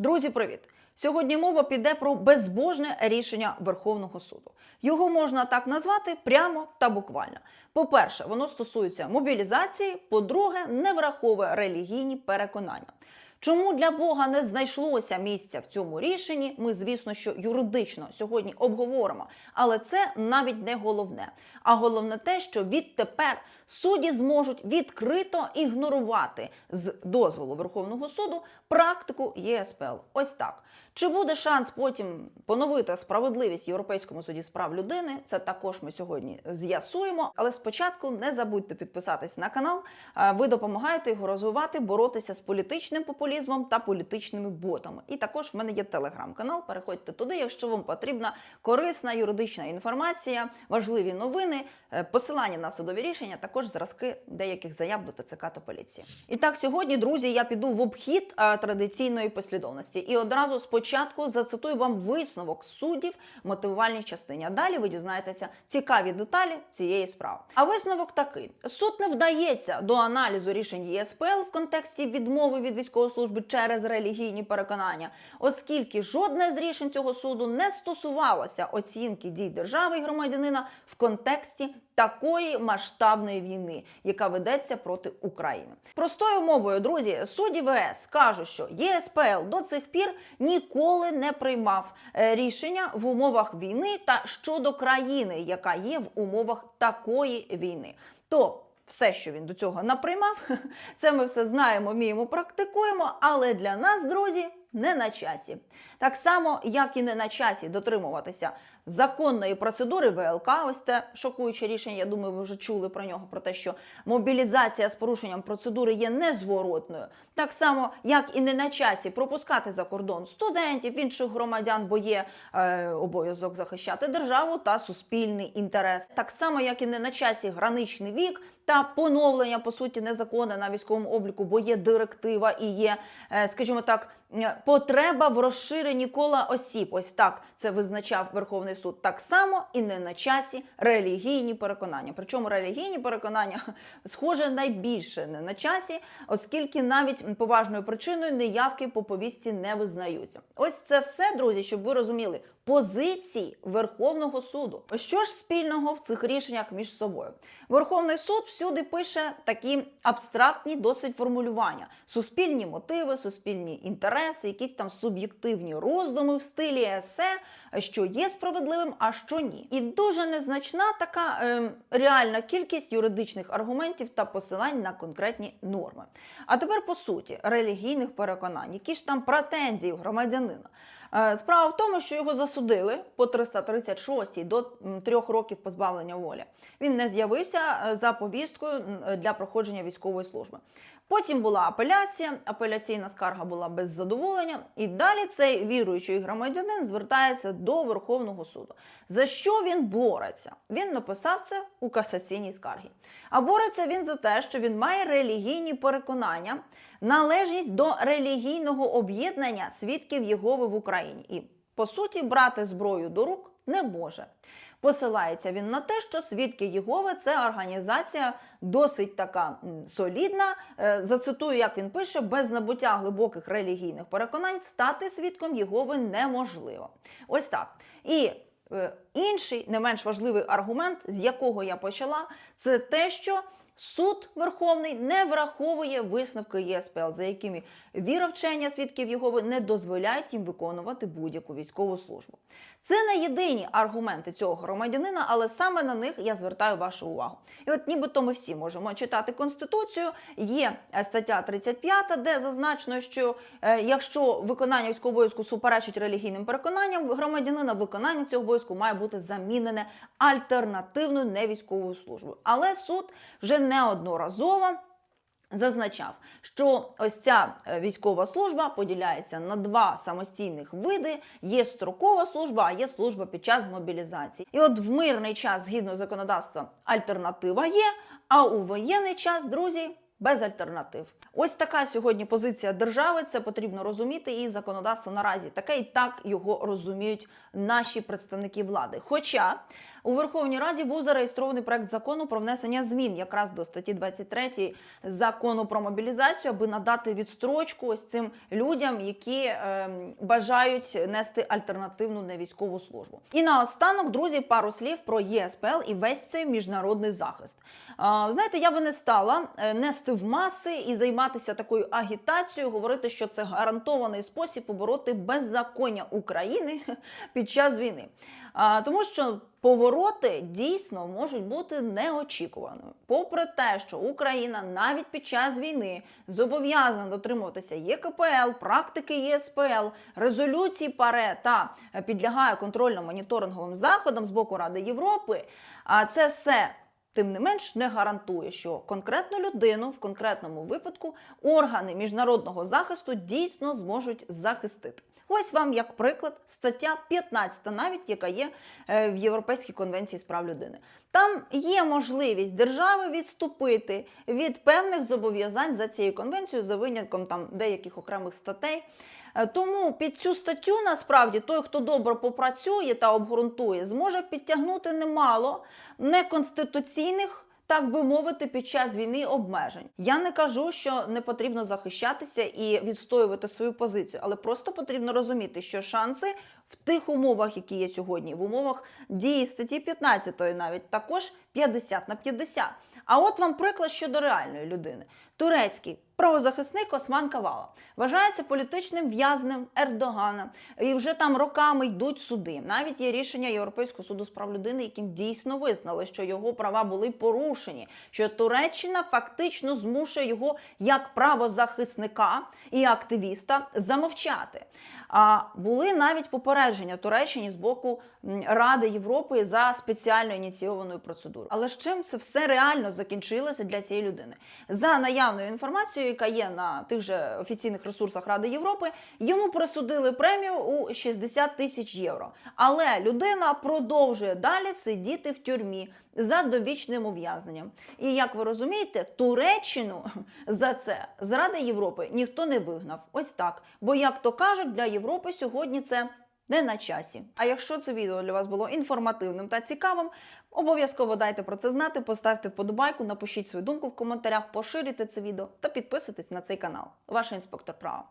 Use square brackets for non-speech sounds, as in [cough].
Друзі, привіт! Сьогодні мова піде про безбожне рішення Верховного суду. Його можна так назвати прямо та буквально. По-перше, воно стосується мобілізації. По-друге, не враховує релігійні переконання. Чому для Бога не знайшлося місця в цьому рішенні? Ми, звісно, що юридично сьогодні обговоримо, але це навіть не головне. А головне те, що відтепер судді зможуть відкрито ігнорувати з дозволу Верховного суду практику ЄСПЛ. Ось так. Чи буде шанс потім поновити справедливість Європейському суді з прав людини? Це також ми сьогодні з'ясуємо. Але спочатку не забудьте підписатись на канал. Ви допомагаєте його розвивати, боротися з політичним популізмом та політичними ботами. І також в мене є телеграм-канал. Переходьте туди, якщо вам потрібна корисна юридична інформація, важливі новини, е, посилання на судові рішення, також зразки деяких заяв до ТЦК та поліції. І так, сьогодні, друзі, я піду в обхід традиційної послідовності і одразу спочатку зацитую вам висновок суддів в мотивувальній частині. А далі ви дізнаєтеся цікаві деталі цієї справи. А висновок такий: суд не вдається до аналізу рішень ЄСПЛ в контексті відмови від військової служби через релігійні переконання, оскільки жодне з рішень цього суду не стосувалося оцінки дій держави і громадянина в контексті такої масштабної війни, яка ведеться проти України. Простою мовою, друзі, судді ВС кажуть, що ЄСПЛ до цих пір ніколи не приймав е, рішення в умовах війни та щодо країни, яка є в умовах такої війни. То все, що він до цього наприймав, [laughs] це ми все знаємо, вміємо, практикуємо. Але для нас, друзі, не на часі. Так само, як і не на часі дотримуватися законної процедури ВЛК, ось те шокуюче рішення. Я думаю, ви вже чули про нього, про те, що мобілізація з порушенням процедури є незворотною. Так само, як і не на часі пропускати за кордон студентів, інших громадян, бо є е, обов'язок захищати державу та суспільний інтерес. Так само, як і не на часі граничний вік та поновлення по суті незаконне на військовому обліку, бо є директива і є, е, скажімо так, е, потреба в розширенні кола осіб. Ось так це визначав Верховний суд. Так само і не на часі релігійні переконання. Причому релігійні переконання [laughs] схоже найбільше не на часі, оскільки навіть поважною причиною неявки по повістці не визнаються. Ось це все, друзі, щоб ви розуміли. Позиції Верховного суду. Що ж спільного в цих рішеннях між собою? Верховний суд всюди пише такі абстрактні досить формулювання: суспільні мотиви, суспільні інтереси, якісь там суб'єктивні роздуми в стилі есе, що є справедливим, а що ні. І дуже незначна така е, реальна кількість юридичних аргументів та посилань на конкретні норми. А тепер по суті релігійних переконань, які ж там претензії громадянина. Е, Справа в тому, що його засудили по 336 до трьох років позбавлення волі. Він не з'явився е, за повісткою для проходження військової служби. Потім була апеляція, апеляційна скарга була без задоволення, і далі цей віруючий громадянин звертається до Верховного суду. За що він бореться? Він написав це у касаційній скаргі. А бореться він за те, що він має релігійні переконання, належність до релігійного об'єднання свідків Єгови в Україні. І по суті, брати зброю до рук не може. Посилається він на те, що свідки Єгови це організація досить така солідна. Е, Зацитую, як він пише: без набуття глибоких релігійних переконань стати свідком Єгови неможливо. Ось так. І е, інший не менш важливий аргумент, з якого я почала, це те, що суд Верховний не враховує висновки ЄСПЛ, за якими віровчення свідків Єгови не дозволяють їм виконувати будь-яку військову службу. Це не єдині аргументи цього громадянина, але саме на них я звертаю вашу увагу. І от нібито ми всі можемо читати Конституцію. Є е, стаття 35, де зазначено, що е, якщо виконання військового обов'язку суперечить релігійним переконанням, громадянина виконання цього обов'язку має бути замінене альтернативною невійськовою службою. Але суд вже неодноразово зазначав, що ось ця е, військова служба поділяється на два самостійних види: є строкова служба, а є служба під час мобілізації. І от в мирний час, згідно законодавства, альтернатива є. А у воєнний час, друзі, без альтернатив. Ось така сьогодні позиція держави. Це потрібно розуміти, і законодавство наразі таке і так його розуміють наші представники влади. Хоча у Верховній Раді був зареєстрований проект закону про внесення змін якраз до статті 23 закону про мобілізацію, аби надати відстрочку ось цим людям, які е, бажають нести альтернативну невійськову службу. І наостанок, друзі, пару слів про ЄСПЛ і весь цей міжнародний захист. А, знаєте, я би не стала е, нести в маси і займатися такою агітацією, говорити, що це гарантований спосіб побороти беззаконня України [laughs] під час війни. А, тому що повороти дійсно можуть бути неочікуваними. Попри те, що Україна навіть під час війни зобов'язана дотримуватися ЄКПЛ, практики ЄСПЛ, резолюцій ПАРЕ та підлягає контрольно-моніторинговим заходам з боку Ради Європи, а це все. Тим не менш не гарантує, що конкретну людину в конкретному випадку органи міжнародного захисту дійсно зможуть захистити. Ось вам як приклад стаття 15, навіть яка є е, в Європейській конвенції з прав людини. Там є можливість держави відступити від певних зобов'язань за цією конвенцією, за винятком там деяких окремих статей. Е, Тому під цю статтю насправді той, хто добре попрацює та обґрунтує, зможе підтягнути немало неконституційних. Так би мовити, під час війни обмежень. Я не кажу, що не потрібно захищатися і відстоювати свою позицію, але просто потрібно розуміти, що шанси в тих умовах, які є сьогодні, в умовах дії статті 15 навіть також 50 на 50. А от вам приклад щодо реальної людини. Турецький правозахисник Осман Кавала вважається політичним в'язнем Ердогана, і вже там роками йдуть суди. Навіть є рішення Європейського суду з прав людини, яким дійсно визнали, що його права були порушені, що Туреччина фактично змушує його як правозахисника і активіста замовчати. А були навіть попередження Туреччині з боку Ради Європи за спеціально ініційованою процедурою. Але з чим це все реально закінчилося для цієї людини? За наявною інформацією, яка є на тих же офіційних ресурсах Ради Європи, йому присудили премію у 60 тисяч євро. Але людина продовжує далі сидіти в тюрмі за довічним ув'язненням. І як ви розумієте, Туреччину [laughs] за це з Ради Європи ніхто не вигнав. Ось так. Бо, як то кажуть, для Європи сьогодні це не на часі. А якщо це відео для вас було інформативним та цікавим, обов'язково дайте про це знати, поставте вподобайку, напишіть свою думку в коментарях, поширюйте це відео та підписуйтесь на цей канал. Ваш інспектор права.